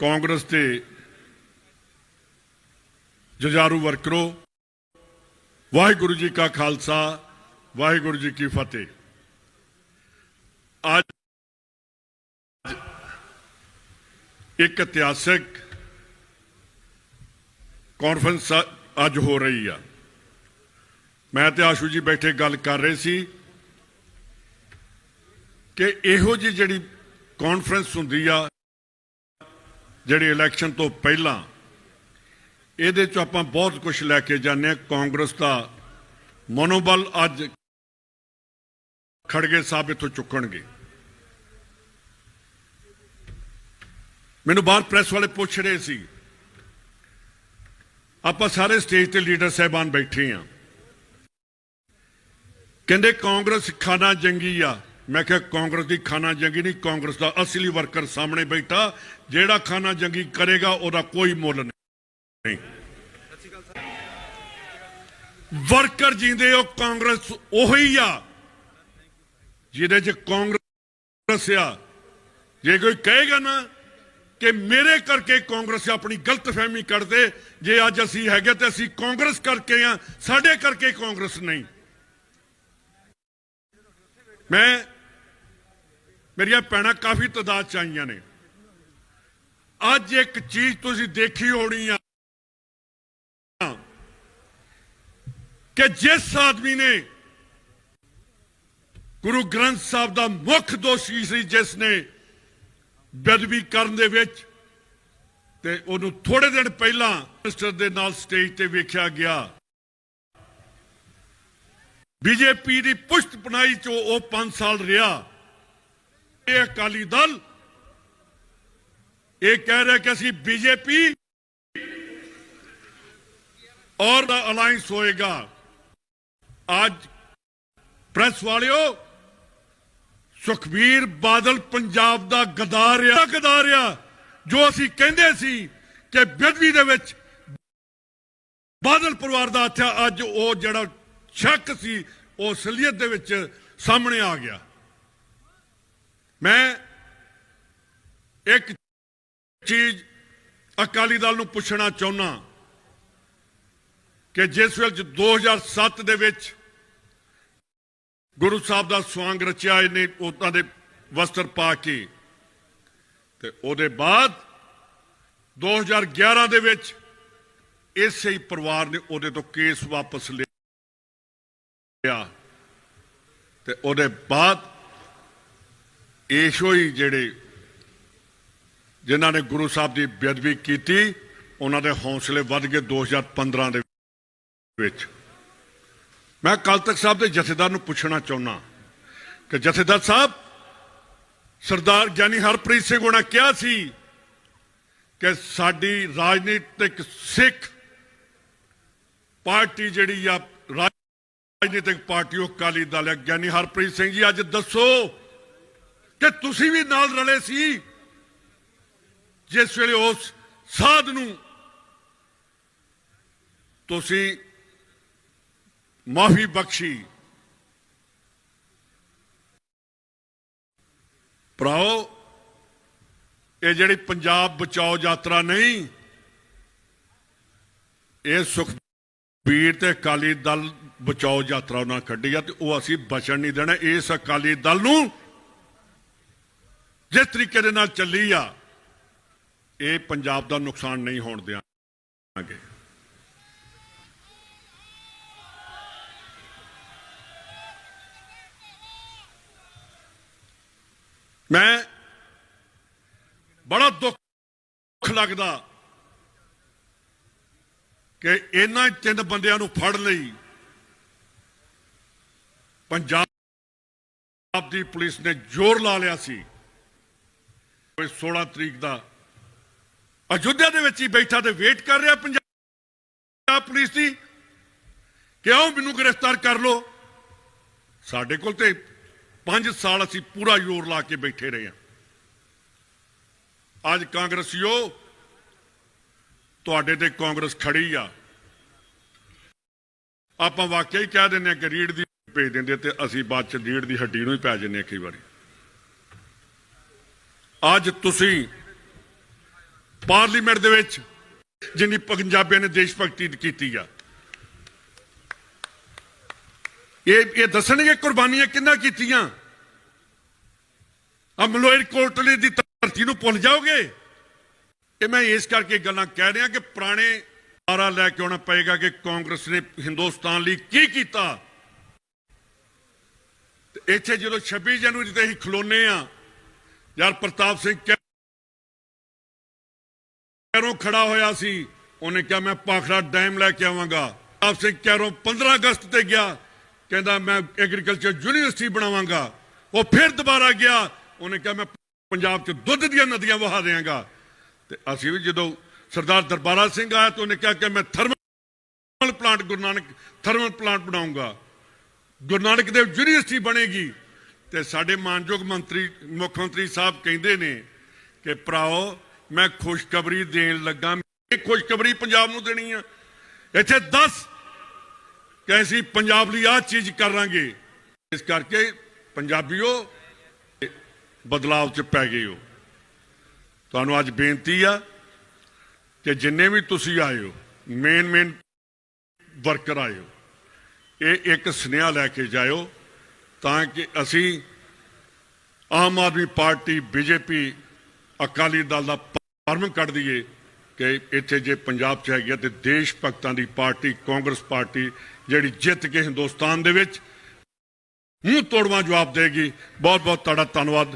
ਕਾਂਗਰਸ ਦੇ ਜੁਝਾਰੂ ਵਰਕਰੋ, ਵਾਹਿਗੁਰੂ ਜੀ ਕਾ ਖਾਲਸਾ, ਵਾਹਿਗੁਰੂ ਜੀ ਕੀ ਫਤਿਹ। ਅੱਜ ਇੱਕ ਇਤਿਹਾਸਿਕ ਕਾਨਫਰੰਸ ਅੱਜ ਹੋ ਰਹੀ ਆ। ਮੈਂ ਤੇ ਆਸ਼ੂ ਜੀ ਬੈਠੇ ਗੱਲ ਕਰ ਰਹੇ ਸੀ ਕਿ ਇਹੋ ਜੀ ਜਿਹੜੀ ਕਾਨਫਰੰਸ ਹੁੰਦੀ ਆ ਜਿਹੜੀ ਇਲੈਕਸ਼ਨ ਤੋਂ ਪਹਿਲਾਂ ਇਹਦੇ ਚ ਆਪਾਂ ਬਹੁਤ ਕੁਝ ਲੈ ਕੇ ਜਾਂਦੇ ਆ ਕਾਂਗਰਸ ਦਾ ਮਨੋਬਲ ਅੱਜ ਖੜਗੇ ਸਾਹਿਬ ਇੱਥੋਂ ਚੁੱਕਣਗੇ। ਮੈਨੂੰ ਬਾਹਰ ਪ੍ਰੈਸ ਵਾਲੇ ਪੁੱਛ ਰਹੇ ਸੀ, ਆਪਾਂ ਸਾਰੇ ਸਟੇਜ ਤੇ ਲੀਡਰ ਸਾਹਿਬਾਨ ਬੈਠੇ ਆ ਕਹਿੰਦੇ ਕਾਂਗਰਸ ਖਾਨਾ ਜੰਗੀ ਆ। ਮੈਂ ਕਿਹਾ ਕਾਂਗਰਸ ਦੀ ਖਾਨਾ ਜੰਗੀ ਨਹੀਂ, ਕਾਂਗਰਸ ਦਾ ਅਸਲੀ ਵਰਕਰ ਸਾਹਮਣੇ ਬੈਠਾ, ਜਿਹੜਾ ਖਾਨਾ ਜੰਗੀ ਕਰੇਗਾ, ਉਹਦਾ ਕੋਈ ਮੁੱਲ ਨਹੀਂ। ਵਰਕਰ ਜਿੰਦੇ ਉਹ ਕਾਂਗਰਸ ਉਹੀ ਆ, ਜਿਹਦੇ ਚ ਕਾਂਗਰਸ ਆ। ਜੇ ਕੋਈ ਕਹੇਗਾ ਨਾ ਕਿ ਮੇਰੇ ਕਰਕੇ ਕਾਂਗਰਸ ਆਪਣੀ ਗਲਤਫਹਿਮੀ ਕਰਦੇ ਜੇ ਅੱਜ ਅਸੀਂ ਹੈਗੇ ਤੇ ਅਸੀਂ ਕਾਂਗਰਸ ਕਰਕੇ ਆ, ਸਾਡੇ ਕਰਕੇ ਕਾਂਗਰਸ ਨਹੀਂ। ਮੈਂ ਮੇਰੀਆਂ ਭੈਣਾਂ ਕਾਫੀ ਤਦਾਦ ਚ ਆਈਆਂ ਨੇ। ਅੱਜ ਇੱਕ ਚੀਜ਼ ਤੁਸੀਂ ਦੇਖੀ ਹੋਣੀ ਆ। ਕਿ ਜਿਸ ਆਦਮੀ ਨੇ ਗੁਰੂ ਗ੍ਰੰਥ ਸਾਹਿਬ ਦਾ ਮੁੱਖ ਦੋਸ਼ੀ ਸੀ, ਜਿਸ ਨੇ ਬੇਅਦਬੀ ਕਰਨ ਦੇ ਵਿੱਚ ਤੇ ਉਹਨੂੰ ਥੋੜੇ ਦਿਨ ਪਹਿਲਾਂ ਮਿਨਿਸਟਰ ਦੇ ਨਾਲ ਸਟੇਜ ਤੇ ਵੇਖਿਆ ਗਿਆ। ਬੀਜੇਪੀ ਦੀ ਪੁਸ਼ਤ ਪਨਾਈ ਚੋਂ ਉਹ 5 ਸਾਲ ਰਿਹਾ। ਇਹ ਅਕਾਲੀ ਦਲ ਇਹ ਕਹਿ ਰਿਹਾ ਕਿ ਅਸੀਂ ਬੀਜੇਪੀ ਔਰ ਦਾ ਅਲਾਈਅੰਸ ਹੋਏਗਾ। ਅੱਜ ਪ੍ਰੈਸ ਵਾਲਿਓ, ਸੁਖਬੀਰ ਬਾਦਲ ਪੰਜਾਬ ਦਾ ਗਦਾਰ ਆ ਗਦਾਰ ਆ ਜੋ ਅਸੀਂ ਕਹਿੰਦੇ ਸੀ ਕਿ ਬਿਦਵੀ ਦੇ ਵਿੱਚ ਬਾਦਲ ਪਰਿਵਾਰ ਦਾ ਹੱਥ ਅੱਜ ਉਹ ਜਿਹੜਾ ਸ਼ੱਕ ਸੀ, ਉਹ ਅਸਲੀਅਤ ਦੇ ਵਿੱਚ ਸਾਹਮਣੇ ਆ ਗਿਆ। ਮੈਂ ਇੱਕ ਚੀਜ਼ ਅਕਾਲੀ ਦਲ ਨੂੰ ਪੁੱਛਣਾ ਚਾਹੁੰਦਾ ਕਿ ਜਿਸ ਵੇਲੇ 2007 ਦੇ ਵਿੱਚ ਗੁਰੂ ਸਾਹਿਬ ਦਾ ਸਵਾਂਗ ਰਚਿਆ ਇਹਨੇ ਉਹਨਾਂ ਦੇ ਵਸਤਰ ਪਾ ਕੇ ਤੇ ਉਹਦੇ ਬਾਅਦ 2011 ਦੇ ਵਿੱਚ ਇਸੇ ਹੀ ਪਰਿਵਾਰ ਨੇ ਉਹਦੇ ਤੋਂ ਕੇਸ ਵਾਪਸ ਲਿਆ ਤੇ ਉਹਦੇ ਬਾਅਦ ਇਹੋ ਹੀ ਜਿਹੜੇ ਜਿਨ੍ਹਾਂ ਨੇ ਗੁਰੂ ਸਾਹਿਬ ਦੀ ਬੇਅਦਬੀ ਕੀਤੀ, ਉਹਨਾਂ ਦੇ ਹੌਸਲੇ ਵੱਧ ਗਏ 2015 ਦੇ ਵਿੱਚ। ਮੈਂ ਕੱਲ ਤੱਕ ਸਾਹਿਬ ਦੇ ਜਥੇਦਾਰ ਨੂੰ ਪੁੱਛਣਾ ਚਾਹੁੰਦਾ ਕਿ ਜਥੇਦਾਰ ਸਾਹਿਬ, ਸਰਦਾਰ ਗਿਆਨੀ ਹਰਪ੍ਰੀਤ ਸਿੰਘ ਹੋਣਾ ਕਿਹਾ ਸੀ ਕਿ ਸਾਡੀ ਰਾਜਨੀਤਿਕ ਸਿੱਖ ਪਾਰਟੀ ਜਿਹੜੀ ਆ, ਰਾਜਨੀਤਿਕ ਪਾਰਟੀ ਉਹ ਅਕਾਲੀ ਦਲ ਹੈ। ਗਿਆਨੀ ਹਰਪ੍ਰੀਤ ਸਿੰਘ ਜੀ, ਅੱਜ ਦੱਸੋ ਕਿ ਤੁਸੀਂ ਵੀ ਨਾਲ ਰਲੇ ਸੀ। ਜਿਸ ਵੇਲੇ ਉਸ ਸਾਧ ਨੂੰ ਤੁਸੀਂ ਮਾਫੀ ਬਖਸ਼ੀ। ਭਰਾਓ, ਇਹ ਜਿਹੜੀ ਪੰਜਾਬ ਬਚਾਓ ਯਾਤਰਾ ਨਹੀਂ, ਇਹ ਸੁਖਬੀਰ ਤੇ ਅਕਾਲੀ ਦਲ ਬਚਾਓ ਯਾਤਰਾ ਉਹਨਾਂ ਕੱਢੀ ਆ ਤੇ ਉਹ ਅਸੀਂ ਬਚਣ ਨਹੀਂ ਦੇਣਾ। ਇਸ ਅਕਾਲੀ ਦਲ ਨੂੰ ਜਿਸ ਤਰੀਕੇ ਦੇ ਨਾਲ ਚੱਲੀ ਆ, ਇਹ ਪੰਜਾਬ ਦਾ ਨੁਕਸਾਨ ਨਹੀਂ ਹੋਣ ਦਿਆਂਗੇ। ਮੈਂ ਬੜਾ ਦੁੱਖ ਲੱਗਦਾ ਕਿ ਇਹਨਾਂ ਤਿੰਨ ਬੰਦਿਆਂ ਨੂੰ ਫੜ ਲਈ ਪੰਜਾਬ ਦੀ ਪੁਲਿਸ ਨੇ ਜ਼ੋਰ ਲਾ ਲਿਆ ਸੀ। ਕੋਈ 16 ਤਰੀਕ ਦਾ। ਅਯੁੱਧਿਆ ਦੇ ਵਿੱਚ ਹੀ ਬੈਠਾ ਤੇ ਵੇਟ ਕਰ ਰਿਹਾ ਪੰਜਾਬ ਪੁਲਿਸ ਦੀ। ਕਿ ਆਓ ਮੈਨੂੰ ਗ੍ਰਿਫਤਾਰ ਕਰ ਲਓ। ਸਾਡੇ ਕੋਲ ਤੇ 5 ਸਾਲ ਅਸੀਂ ਪੂਰਾ ਜ਼ੋਰ ਲਾ ਕੇ ਬੈਠੇ ਰਹੇ ਹਾਂ। ਅੱਜ ਕਾਂਗਰਸੀਓ, ਤੁਹਾਡੇ ਤੇ ਕਾਂਗਰਸ ਖੜੀ ਆ। ਆਪਾਂ ਵਾਕਿਆ ਹੀ ਕਹਿ ਦਿੰਦੇ ਆ ਕਿ ਰੀੜ ਦੀ ਭੇਜ ਦਿੰਦੇ ਤੇ ਅਸੀਂ ਬਾਅਦ ਚ ਰੀੜ ਦੀ ਹੱਡੀ ਨੂੰ ਹੀ ਪੈ ਜੰਨੇ ਕਈ ਵਾਰੀ। ਅੱਜ ਤੁਸੀਂ ਪਾਰਲੀਮੈਂਟ ਦੇ ਵਿੱਚ ਜਿੰਨੀ ਪੰਜਾਬੀਆਂ ਨੇ ਦੇਸ਼ ਭਗਤੀ ਕੀਤੀ ਆ, ਇਹ ਇਹ ਦੱਸਣਗੇ ਕੁਰਬਾਨੀਆਂ ਕਿੰਨਾ ਕੀਤੀਆਂ? ਆ ਮਲੋਇਰ ਕੋਟਲੀ ਦੀ ਧਰਤੀ ਨੂੰ ਭੁੱਲ ਜਾਓਗੇ? ਇਹ ਮੈਂ ਇਸ ਕਰਕੇ ਗੱਲਾਂ ਕਹਿ ਰਿਹਾ ਕਿ ਪੁਰਾਣੇ ਆਰਾ ਲੈ ਕੇ ਆਉਣਾ ਪਏਗਾ ਕਿ ਕਾਂਗਰਸ ਨੇ ਹਿੰਦੁਸਤਾਨ ਲਈ ਕੀ ਕੀਤਾ। ਇੱਥੇ ਜਦੋਂ 26 ਜਨਵਰੀ ਤੇ ਅਸੀਂ ਖਲੋਨੇ ਆ ਯਾਰ ਪ੍ਰਤਾਪ ਸਿੰਘ ਕੈਰੋਂ ਖੜਾ ਹੋਇਆ ਸੀ ਉਹਨੇ ਕਿਹਾ ਮੈਂ ਪਾਖੜਾ ਡੈਮ ਲੈ ਕੇ ਆਵਾਂਗਾ ਪ੍ਰਤਾਪ ਸਿੰਘ ਕੈਰੋਂ 15 ਅਗਸਤ ਤੇ ਗਿਆ ਕਹਿੰਦਾ ਮੈਂ ਐਗਰੀਕਲਚਰ ਯੂਨੀਵਰਸਿਟੀ ਬਣਾਵਾਂਗਾ ਉਹ ਫਿਰ ਦੁਬਾਰਾ ਗਿਆ ਉਹਨੇ ਕਿਹਾ ਮੈਂ ਪੰਜਾਬ 'ਚ ਦੁੱਧ ਦੀਆਂ ਨਦੀਆਂ ਵਹਾ ਦੇਵਾਂਗਾ ਤੇ ਅਸੀਂ ਵੀ ਜਦੋਂ ਸਰਦਾਰ ਦਰਬਾਰਾ ਸਿੰਘ ਆਇਆ ਤਾਂ ਉਹਨੇ ਕਿਹਾ ਕਿ ਮੈਂ thermal plant Guru Nanak thermal plant ਬਣਾਉਂਗਾ Guru Nanak Dev university ਬਣੇਗੀ ਤੇ ਸਾਡੇ ਮਾਨਯੋਗ ਮੰਤਰੀ, ਮੁੱਖ ਮੰਤਰੀ ਸਾਹਿਬ ਕਹਿੰਦੇ ਨੇ ਕਿ ਭਰਾਓ, ਮੈਂ ਖੁਸ਼ਖਬਰੀ ਦੇਣ ਲੱਗਾ ਇਹ ਖੁਸ਼ਖਬਰੀ ਪੰਜਾਬ ਨੂੰ ਦੇਣੀ ਆ। ਇੱਥੇ 10 ਕਿ ਅਸੀਂ ਪੰਜਾਬ ਲਈ ਆਹ ਚੀਜ਼ ਕਰਾਂਗੇ। ਇਸ ਕਰਕੇ ਪੰਜਾਬੀਓ, ਬਦਲਾਵ ਚ ਪੈ ਗਏ ਹੋ। ਤੁਹਾਨੂੰ ਅੱਜ ਬੇਨਤੀ ਆ ਕਿ ਜਿੰਨੇ ਵੀ ਤੁਸੀਂ ਆਏ ਹੋ ਮੇਨ ਮੇਨ ਵਰਕਰ ਆਏ ਹੋ, ਇਹ ਇੱਕ ਸੁਨੇਹਾ ਲੈ ਕੇ ਜਾਇਓ। ਤਾਂ ਕਿ ਅਸੀਂ ਆਮ ਆਦਮੀ ਪਾਰਟੀ, ਬੀਜੇਪੀ, ਅਕਾਲੀ ਦਲ ਦਾ ਫਾਰਮ ਕੱਢ ਦਈਏ ਕਿ ਇੱਥੇ ਜੇ ਪੰਜਾਬ 'ਚ ਹੈਗੀ ਆ ਤੇ ਦੇਸ਼ ਭਗਤਾਂ ਦੀ ਪਾਰਟੀ, ਕਾਂਗਰਸ ਪਾਰਟੀ ਜਿਹੜੀ ਜਿੱਤ ਕੇ ਹਿੰਦੁਸਤਾਨ ਦੇ ਵਿੱਚ ਮੂੰਹ ਤੋੜਵਾ ਜਵਾਬ ਦੇਗੀ। ਬਹੁਤ ਬਹੁਤ ਤੁਹਾਡਾ ਧੰਨਵਾਦ।